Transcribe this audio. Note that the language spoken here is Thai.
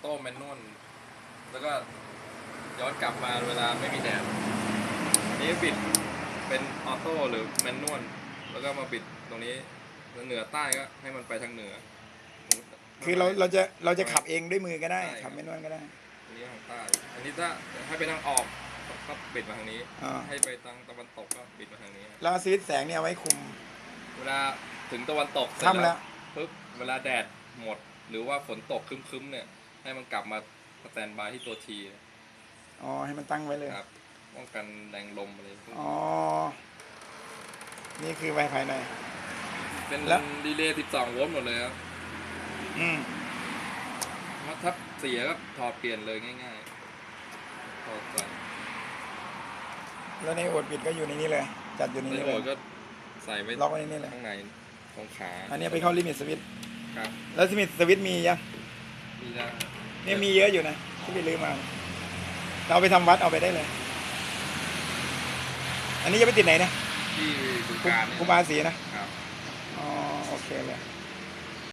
โต้แมนนวลแล้วก็ย้อนกลับมาเวลาไม่มีแดดอันนี้บิดเป็นออโต้หรือแมนนวลแล้วก็มาบิดตรงนี้แล้วเหนือใต้ก็ให้มันไปทางเหนือ คือเราเราจะเราจะขับเองด้วยมือก็ได้ใช่ครับขับไม่นวลก็ได้อันนี้ทางใต้ อันนี้ถ้าให้ไปทางออกก็บิดมาทางนี้ อ่าให้ไปทางตะวันตกก็บิดมาทางนี้ แล้วสวิตช์แสงเนี่ยเอาไว้คุม เวลาถึงตะวันตกเสร็จค่ำแล้ว ปุ๊บเวลาแดดหมด หรือว่าฝนตกครึ้มๆเนี่ย ให้มันกลับมาสแตนบายที่ตัวทีอ๋อให้มันตั้งไว้เลยครับป้องกันแรงลมอะไรพวกอ๋นี้อนี่คือไวภายใน เป็นแล้ว ดีเลย์12โวลต์หมดเลยครับอืมถ้าเสียก็ถอดเปลี่ยนเลยง่ายๆถอดใส่แล้วในโอดปิดก็อยู่ในนี้เลย จัดอยู่ในในนี้โหเลมยดก็ใส่ไว้ล็อกไว้ในนี้เลยข้างในตรงขาอันนี้ไปเข้าลิมิตสวิตช์ครับแล้วลิมิตสวิตช์มียัง มีแล้วเนี่ยมีเยอะอยู่นะที่ไปลืมมา เราเอาไปทำวัดเอาไปได้เลย อันนี้จะไปติดไหนนะที่บึงคุการคุเนี่ยมาสีนะครับ อ๋อโอเคเลย